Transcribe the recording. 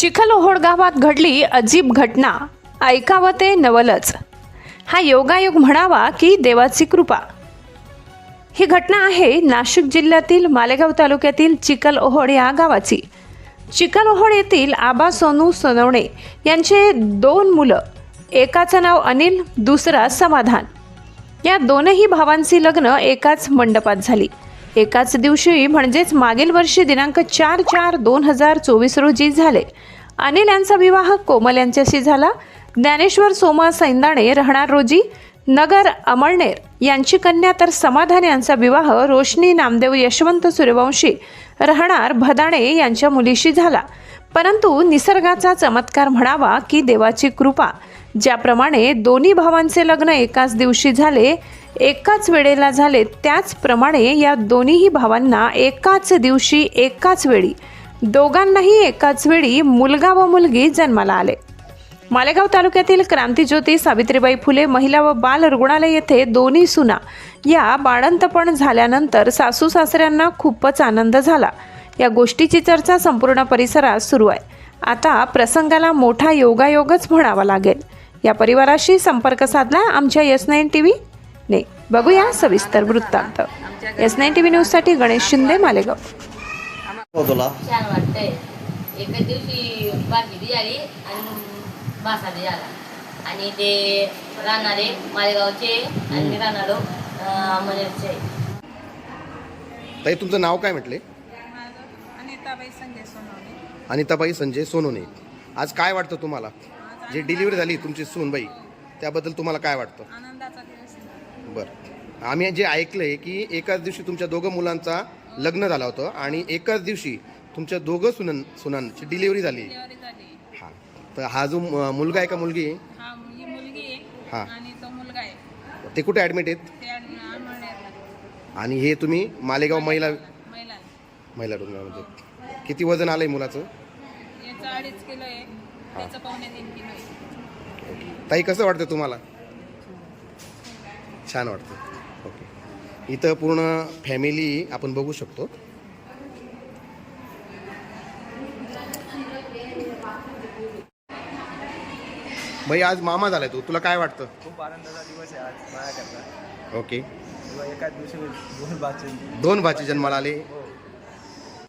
चिखलोहोड गावात घडली अजीब घटना. ऐकावं ते नवलच. हा योगायोग म्हणावा की देवाची कृपा. ही घटना आहे नाशिक जिल्ह्यातील मालेगाव तालुक्यातील चिखलओहोड या गावाची. चिखलओहोड येथील आबा सोनू सोनवणे यांचे दोन मुलं एकाचं नाव अनिल दुसरा समाधान. या दोनही भावांची लग्न एकाच मंडपात झाली. एकाच दिवशी म्हणजेच मागील वर्षी दिनांक चार चार दोन हजार चोवीस रोजी झाले. अनिल यांचा विवाह कोमल यांच्याशी झाला. ज्ञानेश्वर सोमा सैंदाणे राहणार रोजी. नगर अमळनेर यांची कन्या तर समाधान यांचा विवाह रोशनी नामदेव यशवंत सूर्यवंशी राहणार भदाणे यांच्या मुलीशी झाला. परंतु निसर्गाचा चमत्कार म्हणावा की देवाची कृपा. ज्याप्रमाणे दोन्ही भावांचे लग्न एकाच दिवशी झाले एकाच वेळेला झाले त्याचप्रमाणे या दोन्हीही भावांना एकाच दिवशी एकाच वेळी. दोघांनाही एकाच वेळी मुलगा व मुलगी जन्माला आले. मालेगाव तालुक्यातील क्रांतीज्योती सावित्रीबाई फुले महिला व बाल रुग्णालय येथे दोन्ही सुना या बाळंतपण झाल्यानंतर सासू सासऱ्यांना खूपच आनंद झाला. या गोष्टीची चर्चा संपूर्ण परिसरात सुरू आहे. आता प्रसंगाला मोठा योगायोगच म्हणावा लागेल. या परिवाराशी संपर्क साधला आमच्या यस नाईन टी व्ही ने. बघूया सविस्तर वृत्तांत. एस नाईन टी व्ही न्यूजसाठी गणेश शिंदे मालेगाव. हो तुला. छान वाटतंय. एका दिवशी बाकी बी आली आणि बी आला. आणि ते राहणारे मालेगावचे आणि राहणारो ताई तुमचं नाव काय म्हटले? अनिताबाई संजय सोनवणे. अनिताबाई संजय सोनोने आज काय वाटतं तुम्हाला? आज जी डिलिव्हरी झाली तुमची सूनबाई त्याबद्दल तुम्हाला काय वाटतं? आनंदाचा दिवस आहे. बरं. आम्ही जे ऐकलं आहे की एकाच दिवशी तुमच्या दोघं मुलांचा लग्न झालं होतं आणि एकाच दिवशी तुमच्या दोघं सुनन सुनांची डिलिव्हरी झाली. डिलिव्हरी झाली. हां. तर हा जो म- मुलगा आहे का मुलगी? आहे हा ही मुलगी आहे. हा. आणि तो मुलगा आहे. ते कुठे ॲडमिट आहेत? ते आणि हे तुम्ही मालेगाव महिला महिला. महिला रुग्णालयामध्ये. किती वजन आलं आहे मुलाचं? याचं अडीच किलो आहे. त्याचं पावणे तीन किलो आहे. ताई कसं वाटतं तुम्हाला? छान वाटतं. ओके. इथं पूर्ण फॅमिली आपण बघू शकतो. भाई आज मामा झालाय तू. तुला काय वाटतं? खूप आनंदाचा दिवस आहे आज माझ्याकरता. ओके. एकाच दिवशी दोन बाचे दोन भाची जन्माला आले. हो.